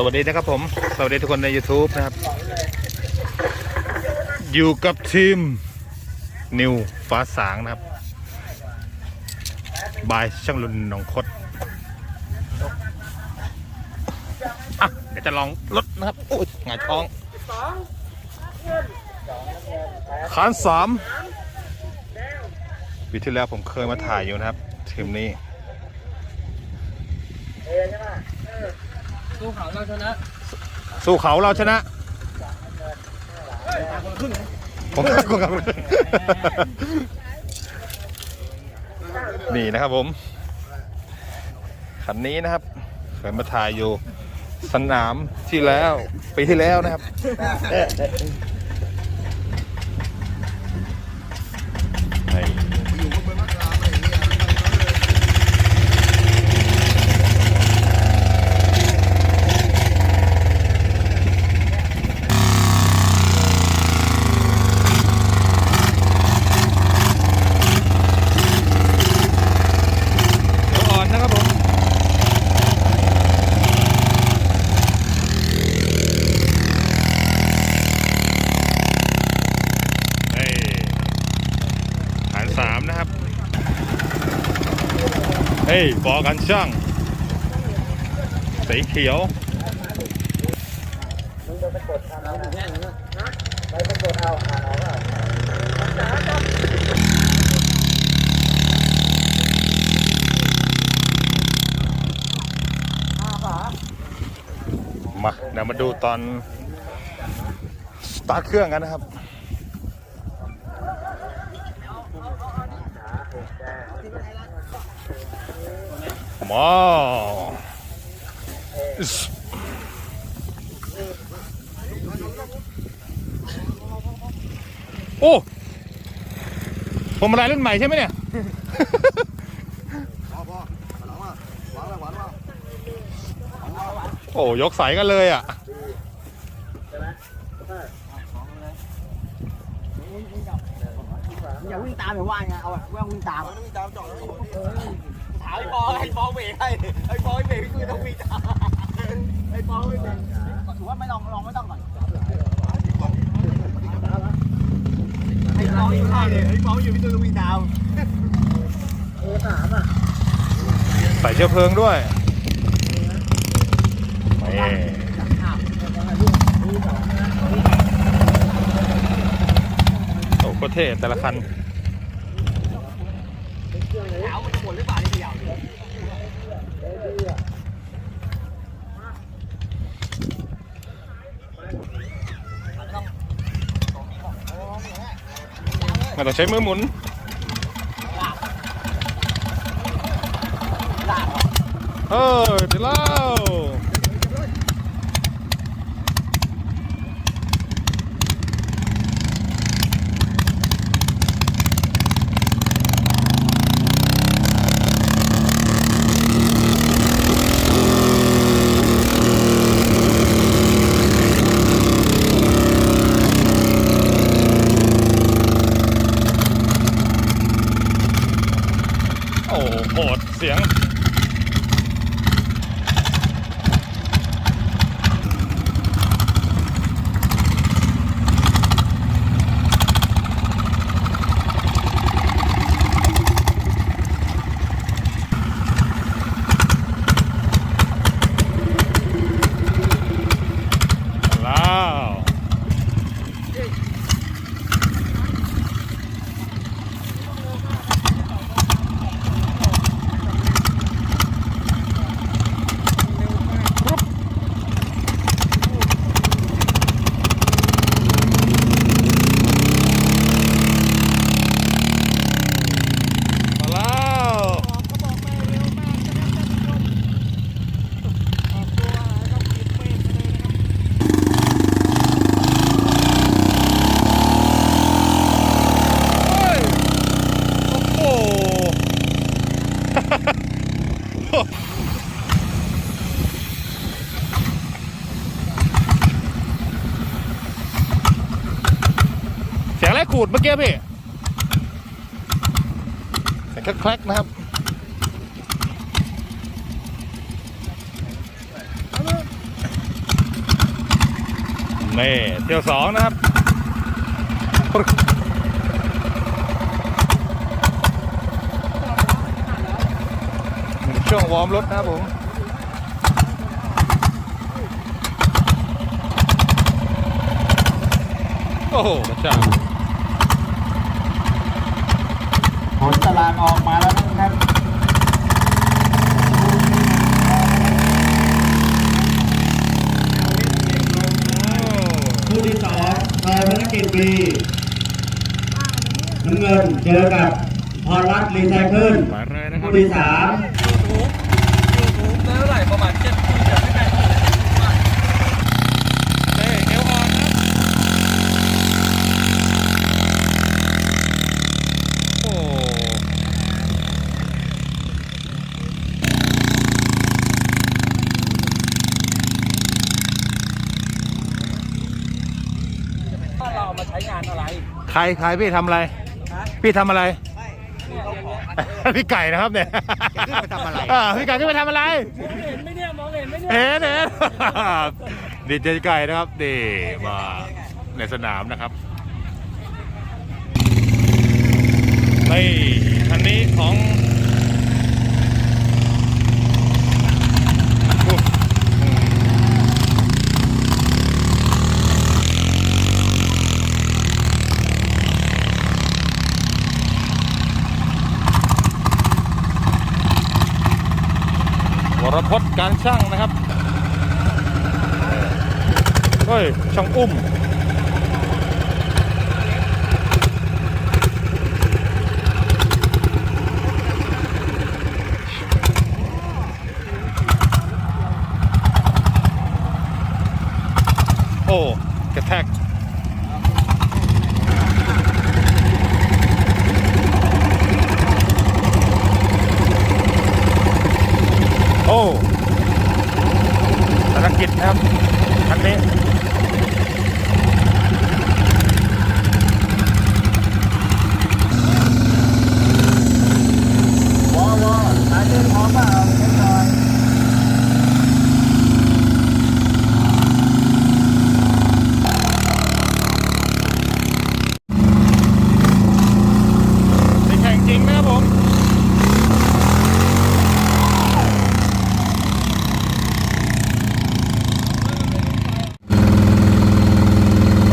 สวัสดีนะครับผม สวัสดีทุกคนใน YouTube นะครับ อยู่กับทีม นิวฟ้าสางนะครับ บายช่างลุนหนองคดอะเดี๋ยวจะลองรถนะครับ โอ้ยหงายท้องขานสามปีที่แล้วผมเคยมาถ่ายอยู่นะครับทีมนี้ สู้เขาเราชนะสู้เขาเราชนะคนครึ่งผมก็กลัวกับนี่นะครับผม คันนี้นะครับเคยมาถ่ายอยู่สนามที่แล้วปีที่แล้วนะครับนี่ตัวอ่อนนะครับผม เฮ้ยฐานสามนะครับ เฮ้ยบอกันช่างสีเขียวมาเดี๋ยวมาดูตอนสตาร์ทเครื่องกันนะครับ ว้าโอ้ผมอะไรรุ่นใหม่ใช่ไหมเนี่ยโอ้ยกสายกันเลยอะอย่าวิ่งตามอย่าว่าไงเอาแบบว่าวิ่งตามวิ่งตามจอดามไอ้ปอไอ้ปอเบรกให้ไอ้ปอไม่เบรกพี่คือต้องวิ่งตามไอ้ปอไม่เบรกถือว่าไม่ลองลองไม่ต้องก่อนไอ้ปอวิ่งให้เลยไอ้ปออยู่พี่คือต้องวิ่งตามใส่เชื้อเพลิงด้วยนี่โอ้โคตรเท่แต่ละคัน เอามันจะหมดหรือเปล่านี่เดียว ไม่ต้องใช้มือหมุนเออเดี๋ยวแล้วโอ้โหดเสียง แล้ว มาแล้วเฮ้ยโอ้โห เสียงอะไรขูดเมื่อกี้พี่เสียงแคลกๆนะครับนี่เที่ยวสองนะครับปึ๊กช่วงวอร์มรถนะครับผมโอ้โหพระเจ้า ผลตารางออกมาแล้วนะครับคู่ที่สองเปิดภารกิจบีน้ำเงินเจอกับพรรัตน์รีไซเคิลมาเลยนะครับคู่ที่สาม เอ้ยเอวอ่อนนะครับโอ้ ว่าเราเอามาใช้งาน อะไรใครใครพี่ทำอะไร พี่ทำอะไร พี่ไก่นะครับเนี่ยขึ้นไปทำอะไรอ่าพี่ไก่ขึ้นไปทำอะไร เห็นไหมเนี่ยมองเห็นไหมเนี่ย เห็นเห็น ดีเจไก่นะครับดีมาในสนามนะครับนี่คันนี้ของ รพจน์การช่างนะครับเฮ้ยช่างอุ้ม โอ้ กระแทก โอ้ภารกิจนะครับอันนี้ วอวอหาเรื่องพร้อมเปล่าเล็กน้อย ไปแข่งจริงนะครับผม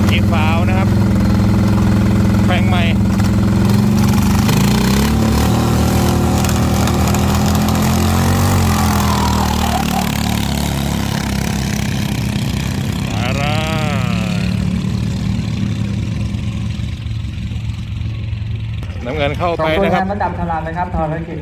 กีฟาวนะครับแปลงใหม่ อะไรน้ำ เข้าส่งไปตัวนะแทครับนมาจับฉลากเลยครับทอดภารกิจ